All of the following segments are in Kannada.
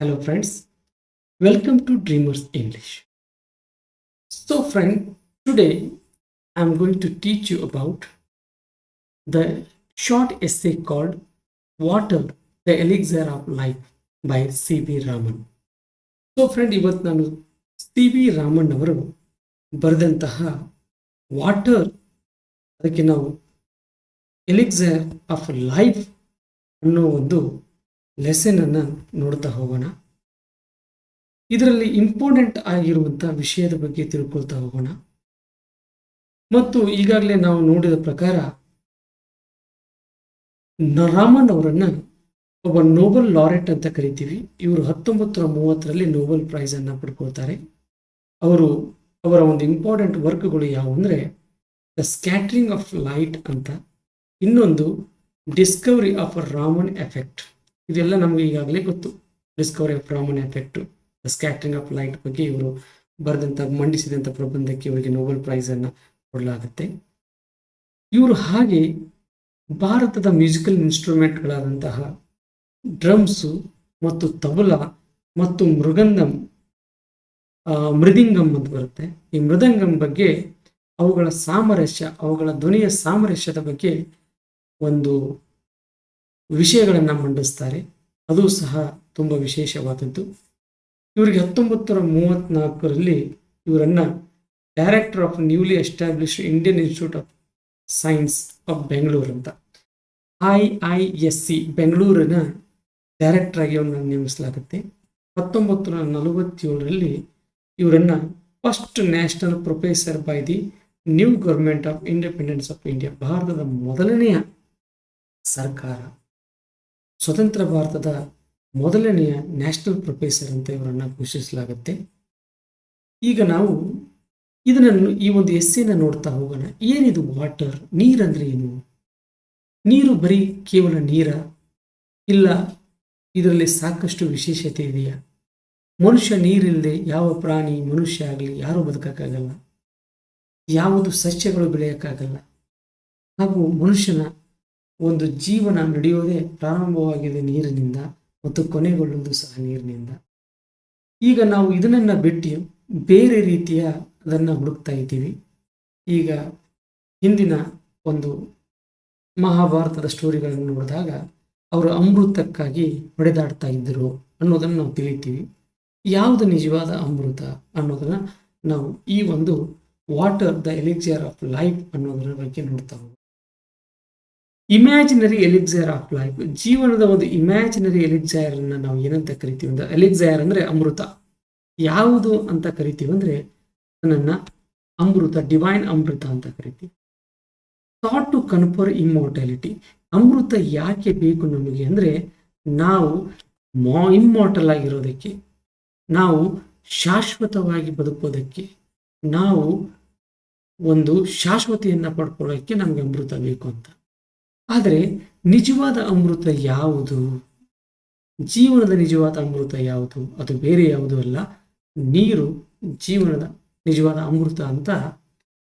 Hello, friends. Welcome to Dreamers English. So, friend, today I'm going to teach you about the short essay called Water, the Elixir of Life by C.B. Raman so friend ಇವತ್ತು ನಾನು ಸಿ ಬಿ ರಾಮನ್ ಅವರು ಬರೆದಂತಹ ವಾಟರ್ ಅದಕ್ಕೆ ನಾವು ಎಲಿಕ್ಸರ್ ಆಫ್ ಲೈಫ್ ಅನ್ನೋ ಒಂದು ಲೆಸನ್ ಅನ್ನ ನೋಡ್ತಾ ಹೋಗೋಣ. ಇದರಲ್ಲಿ ಇಂಪಾರ್ಟೆಂಟ್ ಆಗಿರುವಂಥ ವಿಷಯದ ಬಗ್ಗೆ ತಿಳ್ಕೊಳ್ತಾ ಹೋಗೋಣ. ಮತ್ತು ಈಗಾಗಲೇ ನಾವು ನೋಡಿದ ಪ್ರಕಾರ, ರಾಮನ್ ಅವರನ್ನ ಒಬ್ಬ ನೋಬೆಲ್ ಲಾರೆಟ್ ಅಂತ ಕರಿತೀವಿ. ಇವರು ಹತ್ತೊಂಬತ್ತು ಮೂವತ್ತರಲ್ಲಿ ನೋಬೆಲ್ ಪ್ರೈಸ್ ಅನ್ನ ಪಡ್ಕೊಳ್ತಾರೆ. ಅವರು ಅವರ ಒಂದು ಇಂಪಾರ್ಟೆಂಟ್ ವರ್ಕ್ಗಳು ಯಾವುವು ಅಂದರೆ ದ ಸ್ಕ್ಯಾಟ್ರಿಂಗ್ ಆಫ್ ಲೈಟ್ ಅಂತ ಇನ್ನೊಂದು ಡಿಸ್ಕವರಿ ಆಫ್ ರಾಮನ್ ಎಫೆಕ್ಟ್ ಇದೆಲ್ಲ ನಮಗೆ ಈಗಾಗಲೇ ಗೊತ್ತು. Discovery of Raman effect of light ಬಗ್ಗೆ ಇವರು ಬರೆದಂತ ಮಂಡಿಸಿದಂಥ ಪ್ರಬಂಧಕ್ಕೆ ಇವರಿಗೆ ನೋಬೆಲ್ ಪ್ರೈಸ್ ಅನ್ನ ಕೊಡಲಾಗುತ್ತೆ. ಇವರು ಹಾಗೆ ಭಾರತದ ಮ್ಯೂಸಿಕಲ್ ಇನ್ಸ್ಟ್ರೂಮೆಂಟ್ಗಳಾದಂತಹ ಡ್ರಮ್ಸು ಮತ್ತು ತಬಲ ಮತ್ತು ಮೃಗಂಗಂ ಆ, ಮೃದಿಂಗಂ ಅಂತ ಬರುತ್ತೆ. ಈ ಮೃದಂಗಂ ಬಗ್ಗೆ ಅವುಗಳ ಸಾಮರಸ್ಯ ಅವುಗಳ ಧ್ವನಿಯ ಸಾಮರಸ್ಯದ ಬಗ್ಗೆ ಒಂದು ವಿಷಯಗಳನ್ನು ಮಂಡಿಸ್ತಾರೆ. ಅದು ಸಹ ತುಂಬ ವಿಶೇಷವಾದದ್ದು. ಇವರಿಗೆ ಹತ್ತೊಂಬತ್ತು ಮೂವತ್ತ್ನಾಲ್ಕರಲ್ಲಿ ಇವರನ್ನು director of newly established Indian Institute of Science of Bengaluru ಅಂತ. ಐ ಐ ಎಸ್ ಸಿ ಬೆಂಗಳೂರಿನ ಡೈರೆಕ್ಟರ್ ಆಗಿ ಅವರನ್ನು ನೇಮಿಸಲಾಗುತ್ತೆ. ಹತ್ತೊಂಬತ್ತು ನೂರ ನಲವತ್ತೇಳರಲ್ಲಿ ಇವರನ್ನು first national professor by the new government of independence of India ಭಾರತದ ಮೊದಲನೆಯ ಸರ್ಕಾರ. ಸ್ವತಂತ್ರ ಭಾರತದ ಮೊದಲನೆಯ ನ್ಯಾಷನಲ್ ಪ್ರೊಫೆಸರ್ ಅಂತ ಇವರನ್ನು ಘೋಷಿಸಲಾಗುತ್ತೆ. ಈಗ ನಾವು ಇದನ್ನು ಈ ಒಂದು ಎಸ್ಸೆನ ನೋಡ್ತಾ ಹೋಗೋಣ. ಏನಿದು ವಾಟರ್? ನೀರಂದ್ರೆ ಏನು? ನೀರು ಬರೀ ಕೇವಲ ನೀರ ಇಲ್ಲ, ಇದರಲ್ಲಿ ಸಾಕಷ್ಟು ವಿಶೇಷತೆ ಇದೆಯಾ? ಮನುಷ್ಯ ನೀರಿಲ್ಲದೆ ಯಾವ ಪ್ರಾಣಿ, ಮನುಷ್ಯ ಆಗಲಿ ಯಾರೂ ಬದುಕಕ್ಕಾಗಲ್ಲ. ಯಾವುದು ಸಸ್ಯಗಳು ಬೆಳೆಯೋಕ್ಕಾಗಲ್ಲ. ಹಾಗೂ ಮನುಷ್ಯನ ಒಂದು ಜೀವನ ನಡೆಯೋದೇ ಪ್ರಾರಂಭವಾಗಿದೆ ನೀರಿನಿಂದ ಮತ್ತು ಕೊನೆಗೊಳ್ಳುವುದು ಸಹ ನೀರಿನಿಂದ. ಈಗ ನಾವು ಇದನ್ನ ಬಿಟ್ಟು ಬೇರೆ ರೀತಿಯ ಅದನ್ನು ಹುಡುಕ್ತಾ ಇದ್ದೀವಿ. ಈಗ ಹಿಂದಿನ ಒಂದು ಮಹಾಭಾರತದ ಸ್ಟೋರಿಗಳನ್ನು ನೋಡಿದಾಗ ಅವರು ಅಮೃತಕ್ಕಾಗಿ ಹೊಡೆದಾಡ್ತಾ ಇದ್ದರು ಅನ್ನೋದನ್ನು ನಾವು ತಿಳಿತೀವಿ. ಯಾವುದು ನಿಜವಾದ ಅಮೃತ ಅನ್ನೋದನ್ನು ನಾವು ಈ ಒಂದು water the elixir of life ಅನ್ನೋದರ ಬಗ್ಗೆ ನೋಡ್ತಾ ಹೋಗೋಣ. ಇಮ್ಯಾಜಿನರಿ ಎಲಿಕ್ಸೈರ್ ಆಫ್ ಲೈಫ್ ಜೀವನದ ಒಂದು ಇಮ್ಯಾಜಿನರಿ ಎಲಿಕ್ಸೈರ್ ಅನ್ನ ನಾವು ಏನಂತ ಕರಿತೀವಿ ಅಂದ್ರೆ ಎಲಿಕ್ಸೈರ್ ಅಂದ್ರೆ ಅಮೃತ. ಯಾವುದು ಅಂತ ಕರಿತೀವಿ ಅಂದ್ರೆ ನನ್ನ ಅಮೃತ ಡಿವೈನ್ ಅಮೃತ ಅಂತ ಕರಿತೀವಿ. ಥಾಟ್ ಟು ಕನ್ಫರ್ ಇಮ್ಮೋರ್ಟಾಲಿಟಿ ಅಮೃತ ಯಾಕೆ ಬೇಕು ನಮಗೆ ಅಂದ್ರೆ, ನಾವು ಮಾ ಇಮ್ಮೋರ್ಟಲ್ ಆಗಿರೋದಕ್ಕೆ, ನಾವು ಶಾಶ್ವತವಾಗಿ ಬದುಕೋದಕ್ಕೆ, ನಾವು ಒಂದು ಶಾಶ್ವತೆಯನ್ನ ಪಡ್ಕೊಳ್ಳೋಕ್ಕೆ ನಮಗೆ ಅಮೃತ ಬೇಕು ಅಂತ. ಆದರೆ ನಿಜವಾದ ಅಮೃತ ಯಾವುದು? ಜೀವನದ ನಿಜವಾದ ಅಮೃತ ಯಾವುದು? ಅದು ಬೇರೆ ಯಾವುದೂ ಅಲ್ಲ. ನೀರು ಜೀವನದ ನಿಜವಾದ ಅಮೃತ ಅಂತ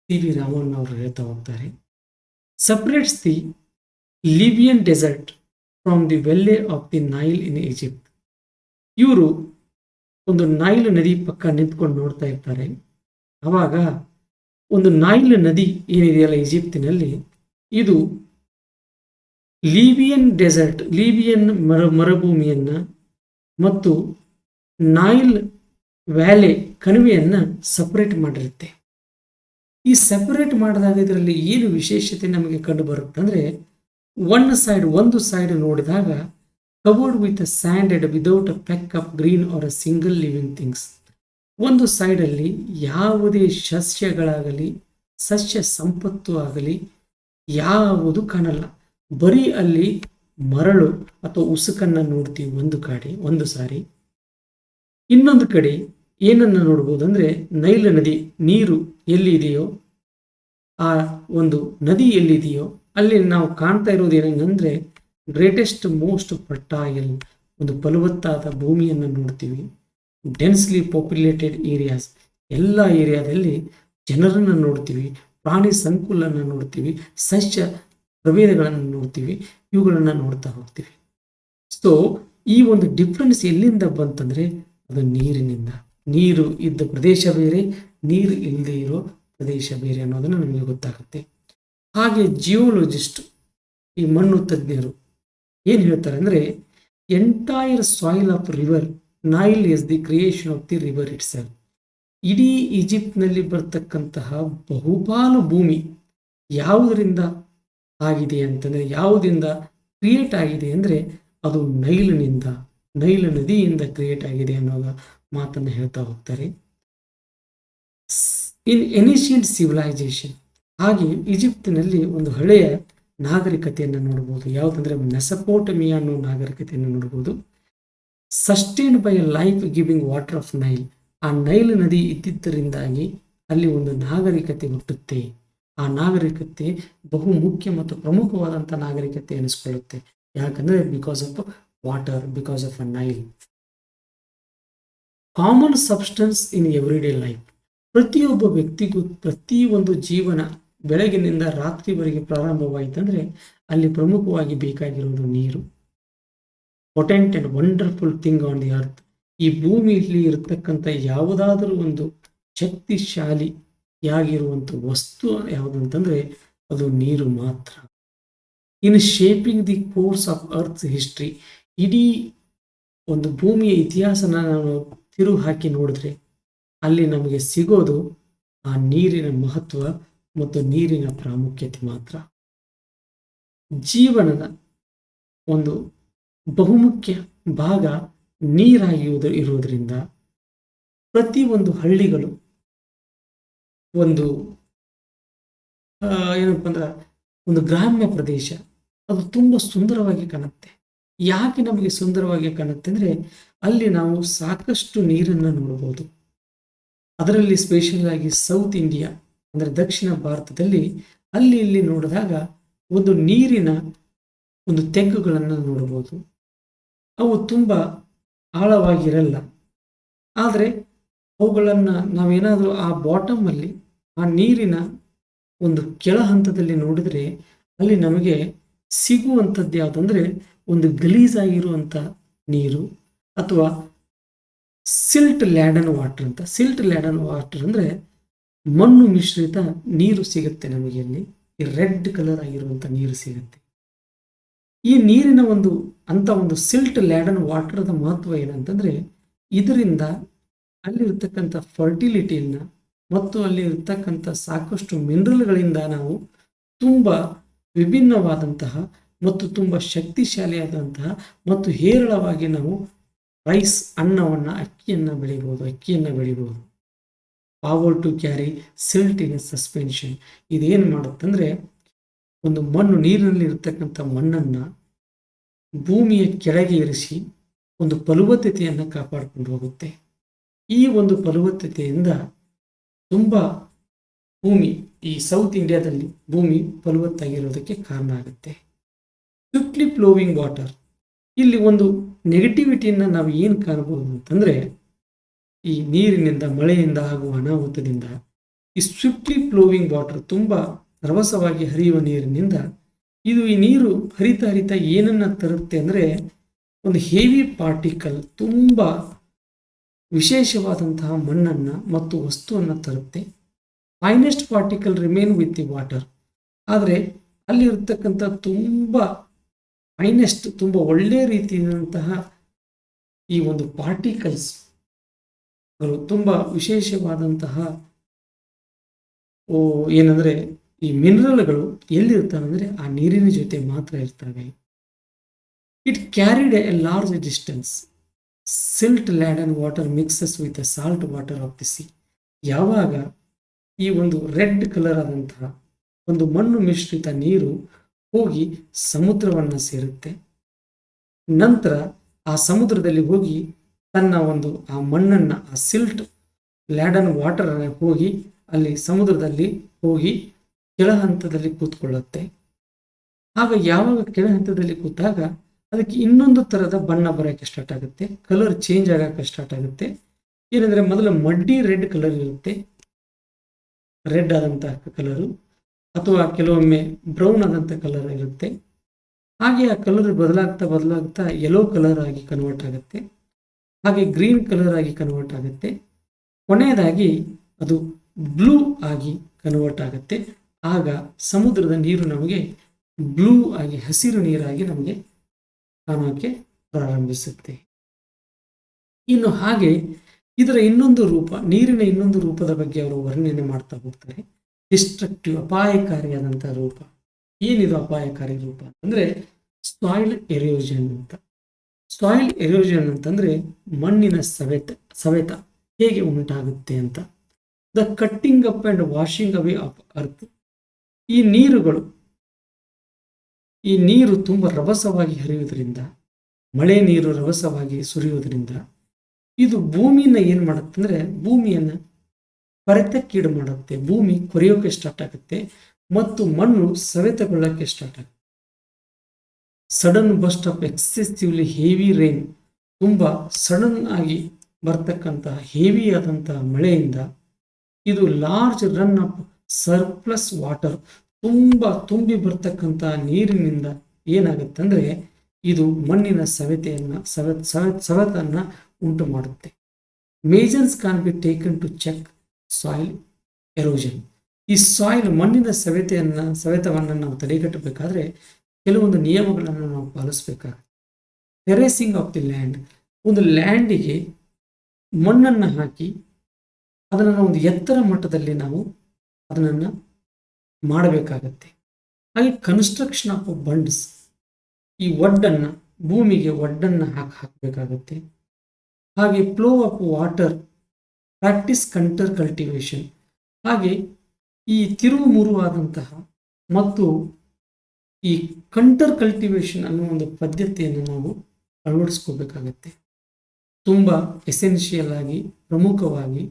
ಸಿ ವಿ ರಾಮನ್ ಅವರು ಹೇಳ್ತಾ ಹೋಗ್ತಾರೆ. Separates the Libyan desert from the valley of the Nile in Egypt ಇವರು ಒಂದು ನೈಲ್ ನದಿ ಪಕ್ಕ ನಿಂತ್ಕೊಂಡು ನೋಡ್ತಾ ಇರ್ತಾರೆ. ಅವಾಗ ಒಂದು ನೈಲ್ ನದಿ ಏನಿದೆಯಲ್ಲ ಈಜಿಪ್ತಿನಲ್ಲಿ, ಇದು ಲೀಬಿಯನ್ ಡೆಸರ್ಟ್, ಲೀಬಿಯನ್ ಮರ, ಮರುಭೂಮಿಯನ್ನು ಮತ್ತು ನೈಲ್ ವ್ಯಾಲೆ ಕಣಿವೆಯನ್ನು ಸಪರೇಟ್ ಮಾಡಿರುತ್ತೆ. ಈ ಸಪರೇಟ್ ಮಾಡಿದಾಗ ಇದರಲ್ಲಿ ಏನು ವಿಶೇಷತೆ ನಮಗೆ ಕಂಡು ಬರುತ್ತೆ ಅಂದರೆ ಒನ್ ಸೈಡ್ ಒಂದು ಸೈಡ್ ನೋಡಿದಾಗ covered with a sanded without a pack of green or a single living things ಒಂದು ಸೈಡಲ್ಲಿ ಯಾವುದೇ ಸಸ್ಯಗಳಾಗಲಿ, ಸಸ್ಯ ಸಂಪತ್ತು ಆಗಲಿ, ಯಾವುದು ಕಾಣಲ್ಲ. ಬರೀ ಅಲ್ಲಿ ಮರಳು ಅಥವಾ ಉಸುಕನ್ನ ನೋಡ್ತೀವಿ ಒಂದು ಕಡೆ, ಒಂದು ಸಾರಿ. ಇನ್ನೊಂದು ಕಡೆ ಏನನ್ನ ನೋಡ್ಬೋದು ಅಂದ್ರೆ ನೈಲ ನದಿ, ನೀರು ಎಲ್ಲಿ ಇದೆಯೋ ಆ ಒಂದು ನದಿ ಎಲ್ಲಿದೆಯೋ, ಅಲ್ಲಿ ನಾವು ಕಾಣ್ತಾ ಇರೋದು ಏನಂದ್ರೆ ಗ್ರೇಟೆಸ್ಟ್ ಮೋಸ್ಟ್ ಫರ್ಟೈಲ್ ಒಂದು ಫಲವತ್ತಾದ ಭೂಮಿಯನ್ನು ನೋಡ್ತೀವಿ. ಡೆನ್ಸ್ಲಿ ಪಾಪ್ಯುಲೇಟೆಡ್ ಏರಿಯಾಸ್ ಎಲ್ಲ ಏರಿಯಾದಲ್ಲಿ ಜನರನ್ನು ನೋಡ್ತೀವಿ, ಪ್ರಾಣಿ ಸಂಕುಲನ್ನು ನೋಡ್ತೀವಿ, ಸಸ್ಯ ಪ್ರಭೇದಗಳನ್ನು ನೋಡ್ತೀವಿ, ಇವುಗಳನ್ನು ನೋಡ್ತಾ ಹೋಗ್ತೀವಿ. ಸೊ ಈ ಒಂದು ಡಿಫ್ರೆನ್ಸ್ ಎಲ್ಲಿಂದ ಬಂತಂದ್ರೆ, ಅದು ನೀರಿನಿಂದ. ನೀರು ಇದ್ದ ಪ್ರದೇಶ ಬೇರೆ, ನೀರು ಇಲ್ಲದೆ ಇರೋ ಪ್ರದೇಶ ಬೇರೆ ಅನ್ನೋದನ್ನು ನಮಗೆ ಗೊತ್ತಾಗುತ್ತೆ. ಹಾಗೆ ಜಿಯೋಲಜಿಸ್ಟ್ ಈ ಮಣ್ಣು ತಜ್ಞರು ಏನು ಹೇಳ್ತಾರೆ ಅಂದರೆ entire soil of river Nile is the creation of the river itself ಇಡೀ ಈಜಿಪ್ಟ್ನಲ್ಲಿ ಬರ್ತಕ್ಕಂತಹ ಬಹುಪಾಲು ಭೂಮಿ ಯಾವುದರಿಂದ? ಆಗಿದೆ ಅಂತಂದರೆ ಯಾವುದರಿಂದ ಕ್ರಿಯೇಟ್ ಆಗಿದೆ ಅಂದರೆ ಅದು ನೈಲಿನಿಂದ, ನೈಲ ನದಿಯಿಂದ ಕ್ರಿಯೇಟ್ ಆಗಿದೆ ಅನ್ನೋ ಮಾತನ್ನು ಹೇಳ್ತಾ ಹೋಗ್ತಾರೆ. ಇನ್ ಎನಿಷಿಯಲ್ ಸಿವಿಲೈಸೇಷನ್ ಹಾಗೆ ಈಜಿಪ್ಟಿನಲ್ಲಿ ಒಂದು ಹಳೆಯ ನಾಗರಿಕತೆಯನ್ನು ನೋಡ್ಬೋದು. ಯಾವುದಂದ್ರೆ ಮೆಸಪೋಟಮಿಯಾ ಅನ್ನೋ ನಾಗರಿಕತೆಯನ್ನು ನೋಡ್ಬೋದು. Sustain by life giving water of Nile ಆ ನೈಲ್ ನದಿ ಇದ್ದಿದ್ದರಿಂದಾಗಿ ಅಲ್ಲಿ ಒಂದು ನಾಗರಿಕತೆ ಹುಟ್ಟುತ್ತೆ. ಆ ನಾಗರಿಕತೆ ಬಹು ಮುಖ್ಯ ಮತ್ತು ಪ್ರಮುಖವಾದಂಥ ನಾಗರಿಕತೆ ಅನಿಸ್ಕೊಳ್ಳುತ್ತೆ ಯಾಕಂದ್ರೆ because of water because of a Nile common substance in every day life ಪ್ರತಿಯೊಬ್ಬ ವ್ಯಕ್ತಿಗೂ ಪ್ರತಿಯೊಂದು ಜೀವನ ಬೆಳಗಿನಿಂದ ರಾತ್ರಿವರೆಗೆ ಪ್ರಾರಂಭವಾಯಿತಂದ್ರೆ ಅಲ್ಲಿ ಪ್ರಮುಖವಾಗಿ ಬೇಕಾಗಿರುವುದು ನೀರು. Potent and wonderful thing on the earth ಈ ಭೂಮಿಯಲ್ಲಿ ಇರತಕ್ಕಂಥ ಯಾವುದಾದರೂ ಒಂದು ಶಕ್ತಿಶಾಲಿಯಾಗಿರುವಂಥ ವಸ್ತು ಯಾವುದು ಅಂತಂದರೆ ಅದು ನೀರು ಮಾತ್ರ. In shaping the course of earth history ಇಡೀ ಒಂದು ಭೂಮಿಯ ಇತಿಹಾಸನ ನಾವು ತಿರು ಹಾಕಿ ನೋಡಿದ್ರೆ ಅಲ್ಲಿ ನಮಗೆ ಸಿಗೋದು ಆ ನೀರಿನ ಮಹತ್ವ ಮತ್ತು ನೀರಿನ ಪ್ರಾಮುಖ್ಯತೆ ಮಾತ್ರ. ಜೀವನದ ಒಂದು ಬಹುಮುಖ್ಯ ಭಾಗ ನೀರಾಗಿರುವುದು ಇರುವುದರಿಂದ ಪ್ರತಿಯೊಂದು ಹಳ್ಳಿಗಳು ಒಂದು ಏನಪ್ಪ ಅಂದ್ರೆ, ಒಂದು ಗ್ರಾಮ್ಯ ಪ್ರದೇಶ. ಅದು ತುಂಬ ಸುಂದರವಾಗಿ ಕಾಣುತ್ತೆ. ಯಾಕೆ ನಮಗೆ ಸುಂದರವಾಗಿ ಕಾಣುತ್ತೆ ಅಂದ್ರೆ, ಅಲ್ಲಿ ನಾವು ಸಾಕಷ್ಟು ನೀರನ್ನು ನೋಡಬಹುದು. ಅದರಲ್ಲಿ ಸ್ಪೆಷಲ್ ಆಗಿ ಸೌತ್ ಇಂಡಿಯಾ ಅಂದ್ರೆ ದಕ್ಷಿಣ ಭಾರತದಲ್ಲಿ, ಅಲ್ಲಿ ಇಲ್ಲಿ ನೋಡಿದಾಗ ಒಂದು ನೀರಿನ ಒಂದು ತೆಗ್ಗುಗಳನ್ನು ನೋಡಬಹುದು. ಅವು ತುಂಬ ಆಳವಾಗಿರಲ್ಲ. ಆದರೆ ಅವುಗಳನ್ನು ನಾವೇನಾದರೂ ಆ ಬಾಟಮ್ ಅಲ್ಲಿ ಆ ನೀರಿನ ಒಂದು ಕೆಳ ಹಂತದಲ್ಲಿ ನೋಡಿದ್ರೆ ಅಲ್ಲಿ ನಮಗೆ ಸಿಗುವಂಥದ್ದು ಯಾವುದಂದ್ರೆ ಒಂದು ಗಲೀಜಾಗಿರುವಂಥ ನೀರು ಅಥವಾ ಸಿಲ್ಟ್ ಲ್ಯಾಡನ್ ವಾಟರ್ ಅಂತ. ಸಿಲ್ಟ್ ಲ್ಯಾಡನ್ ವಾಟರ್ ಅಂದ್ರೆ ಮಣ್ಣು ಮಿಶ್ರಿತ ನೀರು ಸಿಗುತ್ತೆ ನಮಗೆ ಅಲ್ಲಿ. ರೆಡ್ ಕಲರ್ ಆಗಿರುವಂಥ ನೀರು ಸಿಗುತ್ತೆ. ಈ ನೀರಿನ ಒಂದು ಅಂತ ಒಂದು ಸಿಲ್ಟ್ ಲ್ಯಾಡನ್ ವಾಟರ್ದ ಮಹತ್ವ ಏನಂತಂದರೆ ಇದರಿಂದ ಅಲ್ಲಿರ್ತಕ್ಕಂಥ ಫರ್ಟಿಲಿಟಿಯನ್ನ ಮತ್ತು ಅಲ್ಲಿ ಇರ್ತಕ್ಕಂಥ ಸಾಕಷ್ಟು ಮಿನರಲ್ಗಳಿಂದ ನಾವು ತುಂಬ ವಿಭಿನ್ನವಾದಂತಹ ಮತ್ತು ತುಂಬ ಶಕ್ತಿಶಾಲಿಯಾದಂತಹ ಮತ್ತು ಹೇರಳವಾಗಿ ನಾವು ರೈಸ್ ಅನ್ನವನ್ನು ಅಕ್ಕಿಯನ್ನು ಬೆಳಿಬೋದು ಅಕ್ಕಿಯನ್ನು ಬೆಳಿಬೋದು. Power to carry silt in suspension ಇದೇನು ಮಾಡುತ್ತಂದರೆ ಒಂದು ಮಣ್ಣು, ನೀರಿನಲ್ಲಿ ಇರತಕ್ಕಂಥ ಮಣ್ಣನ್ನು ಭೂಮಿಯ ಕೆಳಗೆ ಇರಿಸಿ ಒಂದು ಫಲವತ್ತತೆಯನ್ನು ಕಾಪಾಡಿಕೊಂಡು ಹೋಗುತ್ತೆ. ಈ ಒಂದು ಫಲವತ್ತತೆಯಿಂದ ತುಂಬ ಭೂಮಿ, ಈ ಸೌತ್ ಇಂಡಿಯಾದಲ್ಲಿ ಭೂಮಿ ಫಲವತ್ತಾಗಿರೋದಕ್ಕೆ ಕಾರಣ ಆಗುತ್ತೆ. ಸ್ವಿಫ್ಟ್ಲಿ ಫ್ಲೋವಿಂಗ್ ವಾಟರ್ ಇಲ್ಲಿ ಒಂದು ನೆಗೆಟಿವಿಟಿಯನ್ನು ನಾವು ಏನು ಕಾಣಬಹುದು ಅಂತಂದರೆ, ಈ ನೀರಿನಿಂದ, ಮಳೆಯಿಂದ ಆಗುವ ಅನಾಹುತದಿಂದ, ಈ ಸ್ವಿಫ್ಟ್ಲಿ ಫ್ಲೋವಿಂಗ್ ವಾಟರ್ ತುಂಬ ರಭಸವಾಗಿ ಹರಿಯುವ ನೀರಿನಿಂದ ಇದು ಈ ನೀರು ಹರಿತ ಹರಿತ ಏನನ್ನು ತರುತ್ತೆ ಅಂದರೆ, ಒಂದು ಹೆವಿ ಪಾರ್ಟಿಕಲ್ ತುಂಬ ವಿಶೇಷವಾದಂತಹ ಮಣ್ಣನ್ನು ಮತ್ತು ವಸ್ತುವನ್ನು ತರುತ್ತೆ. Finest particle remain with the water ಆದರೆ ಅಲ್ಲಿರ್ತಕ್ಕಂಥ ತುಂಬ ಫೈನೆಸ್ಟ್ ತುಂಬ ಒಳ್ಳೆಯ ರೀತಿಯಾದಂತಹ ಈ ಒಂದು ಪಾರ್ಟಿಕಲ್ಸ್ ತುಂಬ ವಿಶೇಷವಾದಂತಹ, ಓ, ಏನಂದರೆ ಈ ಮಿನರಲ್ಗಳು ಎಲ್ಲಿರ್ತವೆ ಅಂದರೆ ಆ ನೀರಿನ ಜೊತೆ ಮಾತ್ರ ಇರ್ತವೆ. It carried a large distance silt land and water mixes with the salt water of the sea ಯಾವಾಗ ಈ ಒಂದು ರೆಡ್ ಕಲರ್ ಆದಂತಹ ಒಂದು ಮಣ್ಣು ಮಿಶ್ರಿತ ನೀರು ಹೋಗಿ ಸಮುದ್ರವನ್ನು ಸೇರುತ್ತೆ, ನಂತರ ಆ ಸಮುದ್ರದಲ್ಲಿ ಹೋಗಿ ತನ್ನ ಒಂದು ಆ ಮಣ್ಣನ್ನು, ಆ ಸಿಲ್ಟ್ ಲ್ಯಾಡನ್ ವಾಟರ್ ಹೋಗಿ ಅಲ್ಲಿ ಸಮುದ್ರದಲ್ಲಿ ಹೋಗಿ ಕೆಳ ಹಂತದಲ್ಲಿ ಕೂತ್ಕೊಳ್ಳುತ್ತೆ. ಆಗ ಯಾವಾಗ ಕೆಳ ಹಂತದಲ್ಲಿ ಕೂತಾಗ ಅದಕ್ಕೆ ಇನ್ನೊಂದು ಥರದ ಬಣ್ಣ ಬರೋಕ್ಕೆ ಸ್ಟಾರ್ಟ್ ಆಗುತ್ತೆ. ಕಲರ್ ಚೇಂಜ್ ಆಗಕ್ಕೆ ಸ್ಟಾರ್ಟ್ ಆಗುತ್ತೆ. ಏನಂದ್ರೆ ಮೊದಲು ಮಡ್ಡಿ ರೆಡ್ ಕಲರ್ ಇರುತ್ತೆ. ರೆಡ್ ಆದಂತಹ ಕಲರು ಅಥವಾ ಕೆಲವೊಮ್ಮೆ ಬ್ರೌನ್ ಆದಂಥ ಕಲರ್ ಇರುತ್ತೆ. ಹಾಗೆ ಆ ಕಲರ್ ಬದಲಾಗ್ತಾ ಬದಲಾಗ್ತಾ ಯೆಲ್ಲೋ ಕಲರ್ ಆಗಿ ಕನ್ವರ್ಟ್ ಆಗುತ್ತೆ. ಹಾಗೆ ಗ್ರೀನ್ ಕಲರ್ ಆಗಿ ಕನ್ವರ್ಟ್ ಆಗುತ್ತೆ. ಕೊನೆಯದಾಗಿ ಅದು ಬ್ಲೂ ಆಗಿ ಕನ್ವರ್ಟ್ ಆಗುತ್ತೆ. ಆಗ ಸಮುದ್ರದ ನೀರು ನಮಗೆ ಬ್ಲೂ ಆಗಿ ಹಸಿರು ನೀರಾಗಿ ನಮಗೆ ಕಾಣೋಕ್ಕೆ ಪ್ರಾರಂಭಿಸುತ್ತೆ. ಇನ್ನು ಹಾಗೆ ಇದರ ಇನ್ನೊಂದು ರೂಪ, ನೀರಿನ ಇನ್ನೊಂದು ರೂಪದ ಬಗ್ಗೆ ಅವರು ವರ್ಣನೆ ಮಾಡ್ತಾ ಹೋಗ್ತಾರೆ. ಡಿಸ್ಟ್ರಕ್ಟಿವ್ ಅಪಾಯಕಾರಿಯಾದಂತಹ ರೂಪ. ಏನಿದು ಅಪಾಯಕಾರಿ ರೂಪ ಅಂತಂದ್ರೆ ಸಾಯಿಲ್ ಎರೋಜನ್ ಅಂತ. ಸಾಯಿಲ್ ಎರೋಜನ್ ಅಂತಂದ್ರೆ ಮಣ್ಣಿನ ಸವೆತ ಸವೆತ ಹೇಗೆ ಉಂಟಾಗುತ್ತೆ ಅಂತ. The cutting up and washing away up earth ಈ ನೀರುಗಳು ಈ ನೀರು ತುಂಬ ರಭಸವಾಗಿ ಹರಿಯುವುದರಿಂದ, ಮಳೆ ನೀರು ರಭಸವಾಗಿ ಸುರಿಯುವುದರಿಂದ ಇದು ಭೂಮಿಯನ್ನು ಏನು ಮಾಡುತ್ತಂದರೆ ಭೂಮಿಯನ್ನು ಕೊರೆತಕ್ಕೀಡು ಮಾಡುತ್ತೆ. ಭೂಮಿ ಕೊರೆಯೋಕೆ ಸ್ಟಾರ್ಟ್ ಆಗುತ್ತೆ ಮತ್ತು ಮಣ್ಣು ಸವೆತಗೊಳ್ಳೋಕ್ಕೆ ಸ್ಟಾರ್ಟ್ ಆಗುತ್ತೆ. Sudden burst of excessively heavy rain ತುಂಬ ಸಡನ್ ಆಗಿ ಬರ್ತಕ್ಕಂತಹ ಹೆವಿ ಆದಂತಹ ಮಳೆಯಿಂದ ಇದು large run of surplus water ತುಂಬ ತುಂಬಿ ಬರ್ತಕ್ಕಂಥ ನೀರಿನಿಂದ ಏನಾಗುತ್ತೆ ಅಂದ್ರೆ ಇದು ಮಣ್ಣಿನ ಸವೆತೆಯನ್ನು, ಸವೆತ್ ಸವೆತ್, ಸವೆತನ್ನು ಉಂಟು ಮಾಡುತ್ತೆ. Measures can be taken to check soil erosion ಈ ಸಾಯಿಲ್ ಮಣ್ಣಿನ ಸವೆತೆಯನ್ನು, ಸವೆತವನ್ನು ನಾವು ತಡೆಗಟ್ಟಬೇಕಾದ್ರೆ ಕೆಲವೊಂದು ನಿಯಮಗಳನ್ನು ನಾವು ಪಾಲಿಸಬೇಕಾಗುತ್ತೆ. ಟೆರೇಸಿಂಗ್ ಆಫ್ ದಿ ಲ್ಯಾಂಡ್ ಒಂದು ಲ್ಯಾಂಡಿಗೆ ಮಣ್ಣನ್ನು ಹಾಕಿ ಅದನ್ನು ಒಂದು ಎತ್ತರ ಮಟ್ಟದಲ್ಲಿ ನಾವು ಅದನ್ನು ಮಾಡಬೇಕಾಗತ್ತೆ. ಹಾಗೆ ಕನ್ಸ್ಟ್ರಕ್ಷನ್ ಆಫ್ ಬಂಡ್ಸ್ ಈ ಒಡ್ಡನ್ನು, ಭೂಮಿಗೆ ಒಡ್ಡನ್ನು ಹಾಕಿ ಹಾಕಬೇಕಾಗತ್ತೆ. ಹಾಗೆ flow of water practise contour cultivation ಹಾಗೆ ಈ ತಿರುವು ಮುರುವಾದಂತಹ ಮತ್ತು ಈ ಕಂಟರ್ ಕಲ್ಟಿವೇಶನ್ ಅನ್ನೋ ಒಂದು ಪದ್ಧತಿಯನ್ನು ನಾವು ಅಳವಡಿಸ್ಕೋಬೇಕಾಗತ್ತೆ. ತುಂಬ ಎಸೆನ್ಷಿಯಲ್ ಆಗಿ, ಪ್ರಮುಖವಾಗಿ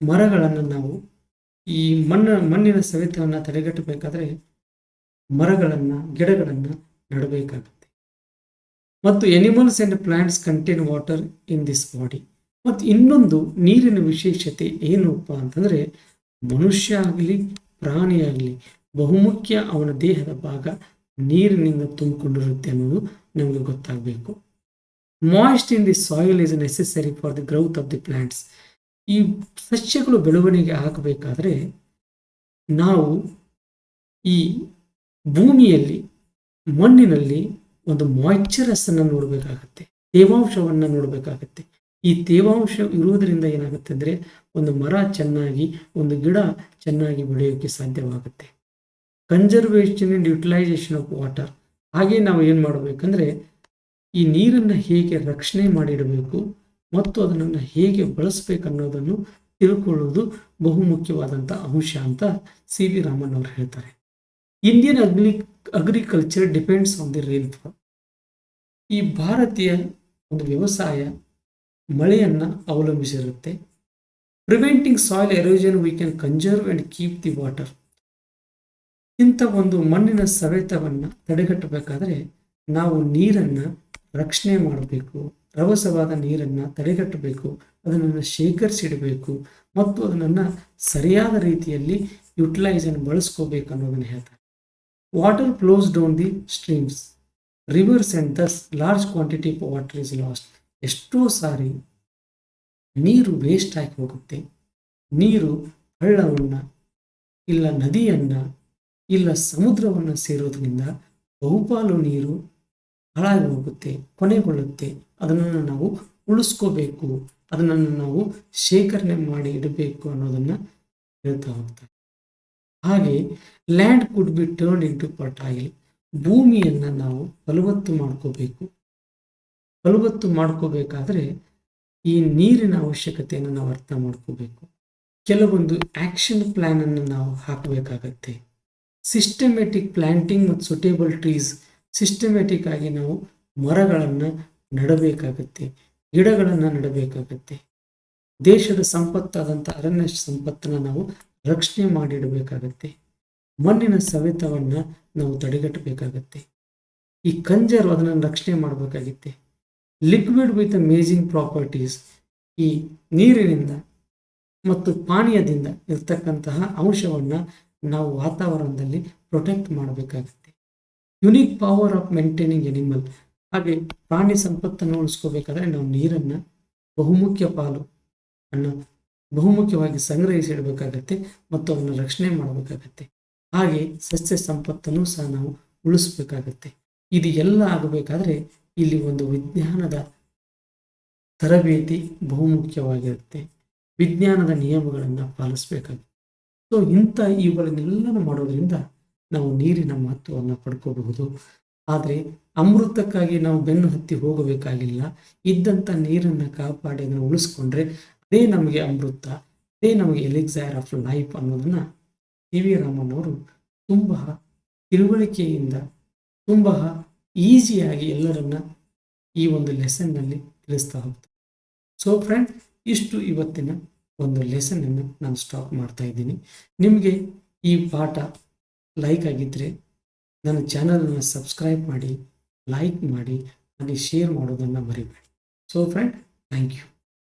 ಮರಗಳನ್ನು ನಾವು ಈ ಮಣ್ಣ, ಮಣ್ಣಿನ ಸವೆತವನ್ನು ತಡೆಗಟ್ಟಬೇಕಾದ್ರೆ ಮರಗಳನ್ನು, ಗಿಡಗಳನ್ನು ನೆಡಬೇಕಾಗುತ್ತೆ. ಮತ್ತು animals and plants contain water in this body ಮತ್ತು ಇನ್ನೊಂದು ನೀರಿನ ವಿಶೇಷತೆ ಏನಪ್ಪ ಅಂತಂದರೆ ಮನುಷ್ಯ ಆಗಲಿ, ಪ್ರಾಣಿ ಆಗಲಿ, ಬಹುಮುಖ್ಯ ಅವನ ದೇಹದ ಭಾಗ ನೀರಿನಿಂದ ತುಂಬಿಕೊಂಡಿರುತ್ತೆ ಅನ್ನೋದು ನಮಗೆ ಗೊತ್ತಾಗಬೇಕು. Moist in the soil is necessary for the growth of the plants ಈ ಸಸ್ಯಗಳು ಬೆಳವಣಿಗೆ ಆಗಬೇಕಾದ್ರೆ ನಾವು ಈ ಭೂಮಿಯಲ್ಲಿ, ಮಣ್ಣಿನಲ್ಲಿ ಒಂದು ಮಾಯ್ಚರಸ್ಸನ್ನು ನೋಡಬೇಕಾಗತ್ತೆ, ತೇವಾಂಶವನ್ನು ನೋಡಬೇಕಾಗತ್ತೆ. ಈ ತೇವಾಂಶ ಇರುವುದರಿಂದ ಏನಾಗುತ್ತೆ ಅಂದರೆ ಒಂದು ಮರ ಚೆನ್ನಾಗಿ, ಒಂದು ಗಿಡ ಚೆನ್ನಾಗಿ ಬೆಳೆಯೋಕ್ಕೆ ಸಾಧ್ಯವಾಗುತ್ತೆ. Conservation and utilisation of water ಹಾಗೆ ನಾವು ಏನು ಮಾಡಬೇಕಂದ್ರೆ ಈ ನೀರನ್ನು ಹೇಗೆ ರಕ್ಷಣೆ ಮಾಡಿಡಬೇಕು ಮತ್ತು ಅದನ್ನು ಹೇಗೆ ಬಳಸಬೇಕನ್ನೋದನ್ನು ತಿಳ್ಕೊಳ್ಳೋದು ಬಹುಮುಖ್ಯವಾದಂಥ ಅಂಶ ಅಂತ ಸಿ ವಿ ರಾಮನ್ ಅವರು ಹೇಳ್ತಾರೆ. Indian agri agriculture depends on the rainfall ಈ ಭಾರತೀಯ ಒಂದು ವ್ಯವಸಾಯ ಮಳೆಯನ್ನು ಅವಲಂಬಿಸಿರುತ್ತೆ. Preventing soil erosion we can conserve and keep the water ಇಂಥ ಒಂದು ಮಣ್ಣಿನ ಸವೆತವನ್ನು ತಡೆಗಟ್ಟಬೇಕಾದ್ರೆ ನಾವು ನೀರನ್ನು ರಕ್ಷಣೆ ಮಾಡಬೇಕು. ರಭಸವಾದ ನೀರನ್ನು ತಡೆಗಟ್ಟಬೇಕು, ಅದನ್ನು ಶೇಖರಿಸಿಡಬೇಕು ಮತ್ತು ಅದನ್ನು ಸರಿಯಾದ ರೀತಿಯಲ್ಲಿ ಯುಟಿಲೈಸನ್ನು ಬಳಸ್ಕೋಬೇಕು ಅನ್ನೋದನ್ನು ಹೇಳ್ತಾರೆ. Water flows down the streams rivers and thus large quantity of water is lost ಎಷ್ಟೋ ಸಾರಿ ನೀರು ವೇಸ್ಟ್ ಆಗಿ ಹೋಗುತ್ತೆ. ನೀರು ಹಳ್ಳವನ್ನು ಇಲ್ಲ ನದಿಯನ್ನು ಇಲ್ಲ ಸಮುದ್ರವನ್ನು ಸೇರೋದ್ರಿಂದ ಬಹುಪಾಲು ನೀರು ಹಾಳಾಗಿ ಹೋಗುತ್ತೆ, ಕೊನೆಗೊಳ್ಳುತ್ತೆ. ಅದನ್ನು ನಾವು ಉಳಿಸ್ಕೋಬೇಕು. ಅದನ್ನು ನಾವು ಶೇಖರಣೆ ಮಾಡಿ ಇಡಬೇಕು ಅನ್ನೋದನ್ನು ಹೇಳ್ತಾ ಹೋಗ್ತಾರೆ. ಹಾಗೆ land could be turn into fertile ಭೂಮಿಯನ್ನು ನಾವು ಫಲವತ್ತು ಮಾಡ್ಕೋಬೇಕು. ಫಲವತ್ತು ಮಾಡ್ಕೋಬೇಕಾದ್ರೆ ಈ ನೀರಿನ ಅವಶ್ಯಕತೆಯನ್ನು ನಾವು ಅರ್ಥ ಮಾಡ್ಕೋಬೇಕು. ಕೆಲವೊಂದು ಆ್ಯಕ್ಷನ್ ಪ್ಲ್ಯಾನನ್ನು ನಾವು ಹಾಕಬೇಕಾಗತ್ತೆ. ಸಿಸ್ಟಮೆಟಿಕ್ ಪ್ಲ್ಯಾಂಟಿಂಗ್ ಮತ್ತು ಸುಟೇಬಲ್ ಟ್ರೀಸ್ ಸಿಸ್ಟಮೆಟಿಕ್ ಆಗಿ ನಾವು ಮರಗಳನ್ನು ನೆಡಬೇಕಾಗತ್ತೆ, ಗಿಡಗಳನ್ನು ನೆಡಬೇಕಾಗತ್ತೆ. ದೇಶದ ಸಂಪತ್ತಾದಂಥ ಅರಣ್ಯ ಸಂಪತ್ತನ್ನು ನಾವು ರಕ್ಷಣೆ ಮಾಡಿಡಬೇಕಾಗತ್ತೆ. ಮಣ್ಣಿನ ಸವೆತವನ್ನು ನಾವು ತಡೆಗಟ್ಟಬೇಕಾಗತ್ತೆ. ಈ ಕಂಜರು ಅದನ್ನು ರಕ್ಷಣೆ ಮಾಡಬೇಕಾಗಿತ್ತೆ. ಲಿಕ್ವಿಡ್ ವಿತ್ ಅಮೇಜಿಂಗ್ ಪ್ರಾಪರ್ಟೀಸ್ ಈ ನೀರಿನಿಂದ ಮತ್ತು ಪಾನೀಯದಿಂದ ಇರ್ತಕ್ಕಂತಹ ಅಂಶವನ್ನು ನಾವು ವಾತಾವರಣದಲ್ಲಿ ಪ್ರೊಟೆಕ್ಟ್ ಮಾಡಬೇಕಾಗುತ್ತೆ. Unique power of maintaining animal ಹಾಗೆ ಪ್ರಾಣಿ ಸಂಪತ್ತನ್ನು ಉಳಿಸ್ಕೋಬೇಕಾದ್ರೆ ನಾವು ನೀರನ್ನ ಬಹುಮುಖ್ಯ ಪಾಲು ಅನ್ನು ಬಹುಮುಖ್ಯವಾಗಿ ಸಂಗ್ರಹಿಸಿಡಬೇಕಾಗತ್ತೆ ಮತ್ತು ಅವನ್ನ ರಕ್ಷಣೆ ಮಾಡಬೇಕಾಗತ್ತೆ. ಹಾಗೆ ಸಸ್ಯ ಸಂಪತ್ತನ್ನು ಸಹ ನಾವು ಉಳಿಸ್ಬೇಕಾಗತ್ತೆ. ಇದು ಎಲ್ಲ ಆಗಬೇಕಾದ್ರೆ ಇಲ್ಲಿ ಒಂದು ವಿಜ್ಞಾನದ ತರಬೇತಿ ಬಹುಮುಖ್ಯವಾಗಿರುತ್ತೆ. ವಿಜ್ಞಾನದ ನಿಯಮಗಳನ್ನು ಪಾಲಿಸಬೇಕಾಗುತ್ತೆ. ಸೊ ಇಂಥ ಇವುಗಳನ್ನೆಲ್ಲನೂ ಮಾಡೋದ್ರಿಂದ ನಾವು ನೀರಿನ ಮಹತ್ವವನ್ನು ಪಡ್ಕೋಬಹುದು. ಆದರೆ ಅಮೃತಕ್ಕಾಗಿ ನಾವು ಬೆನ್ನು ಹತ್ತಿ ಹೋಗಬೇಕಾಗಿಲ್ಲ. ಇದ್ದಂಥ ನೀರನ್ನು ಕಾಪಾಡಿ ಅದನ್ನು ಉಳಿಸ್ಕೊಂಡ್ರೆ ಅದೇ ನಮಗೆ ಅಮೃತ, ಅದೇ ನಮಗೆ ಎಲೆಕ್ಸೈರ್ ಆಫ್ ಲೈಫ್ ಅನ್ನೋದನ್ನು ಟಿ ವಿ ರಾಮನ್ ಅವರು ತುಂಬ ತಿಳುವಳಿಕೆಯಿಂದ ತುಂಬ ಈಸಿಯಾಗಿ ಎಲ್ಲರನ್ನ ಈ ಒಂದು ಲೆಸನ್ನಲ್ಲಿ ತಿಳಿಸ್ತಾ ಹೋಗ್ತಾರೆ. ಸೊ ಫ್ರೆಂಡ್ ಇಷ್ಟು ಇವತ್ತಿನ ಒಂದು ಲೆಸನನ್ನು ನಾನು ಸ್ಟಾಪ್ ಮಾಡ್ತಾ ಇದ್ದೀನಿ. ನಿಮಗೆ ಈ ಪಾಠ ಲೈಕ್ ಆಗಿದ್ದರೆ ನನ್ನ ಚಾನಲನ್ನು ಸಬ್ಸ್ಕ್ರೈಬ್ ಮಾಡಿ ಲೈಕ್ ಮಾಡಿ, ಹಾಗೆ ಶೇರ್ ಮಾಡೋದನ್ನು ಮರಿಬೇಡಿ. So friend thank you